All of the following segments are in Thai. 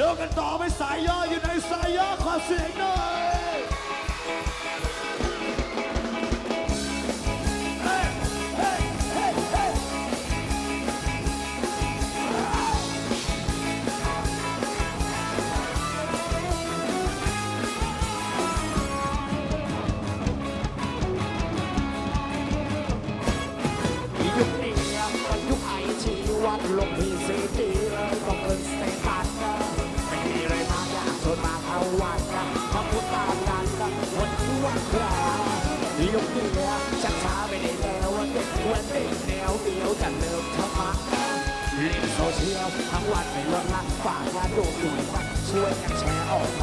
ยกกันต่อไปสายย่ออยู่ในสายย่อขอเสียงหน่อย ยุคนี้ชักช้าไปได้แล้วว่าเด็กควรเด็กแนวเดียวจะเริ่มทำมาเล่นโซเชียลทั้งวันไม่ลดละฝากงานโดดด่วนะช่วยกันแชร์ออกไป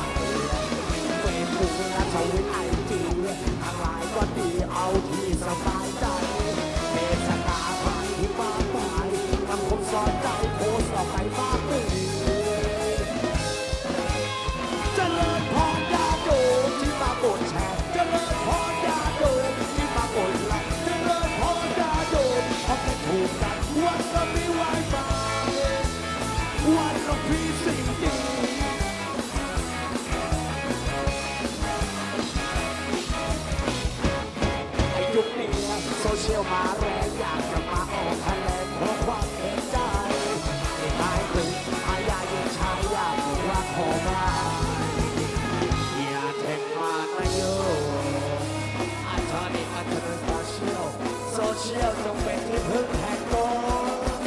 เฟซบุ๊กและทวิตไอจีทางไลน์ก็ดีเอาที่สบายใจเทศกาลใหม่ที่มากมายทำคนสอนใจโพสต์ออกไปมากเยลมาแรงอยากจะมาออกแถลเพราะความเห็นใจไอ้ตึงไอ้ยายังชายอยากบอกว่าขอมาอย่าเทคมานะโยอันเธอนี่อันเธอโซเชียลโซเชียลจงเป็นที่พึ่งแห่งตน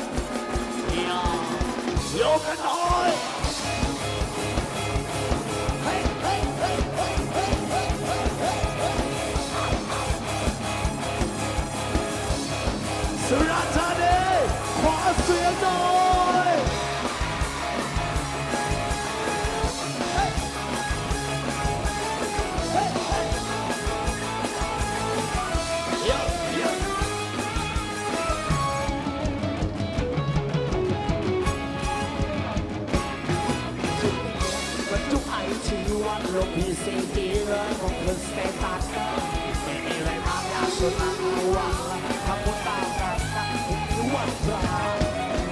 อย่าโยกกันหน่อย วันลงพีซีจีเลยของเธอสเตตัสไม่มีอะไรมากอยากชวนมาเอาวันทำบุญตามกันนะทุกวันพระ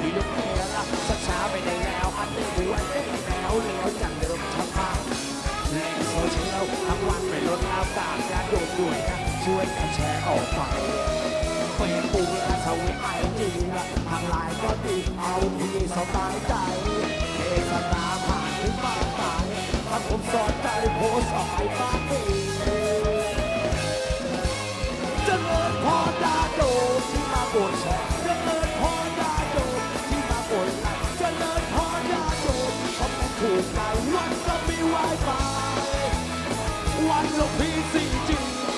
มีลูกเมียนะช้าๆไปได้แล้วอันนี้ดูอันนี้แล้วเลี้ยวจากเดิมทำมาเล่นโซเชียลทั้งวันไม่ลดแล้วตามญาติโยมด้วยนะช่วยกันแชร์ออกไปเฟซบุ๊กและทวิตไอจีนะทางไลน์ก็ติดเอาที่สบายใจ สต์ออกไปบ้างดีเจริญพรดาโดที่มาบนแชร์เจริญพรดาโดที่มาบนไลน์เจริญพรดาโดเพราะมันถูกใจวันก็มีไวไฟวันลงพีซีจีเจ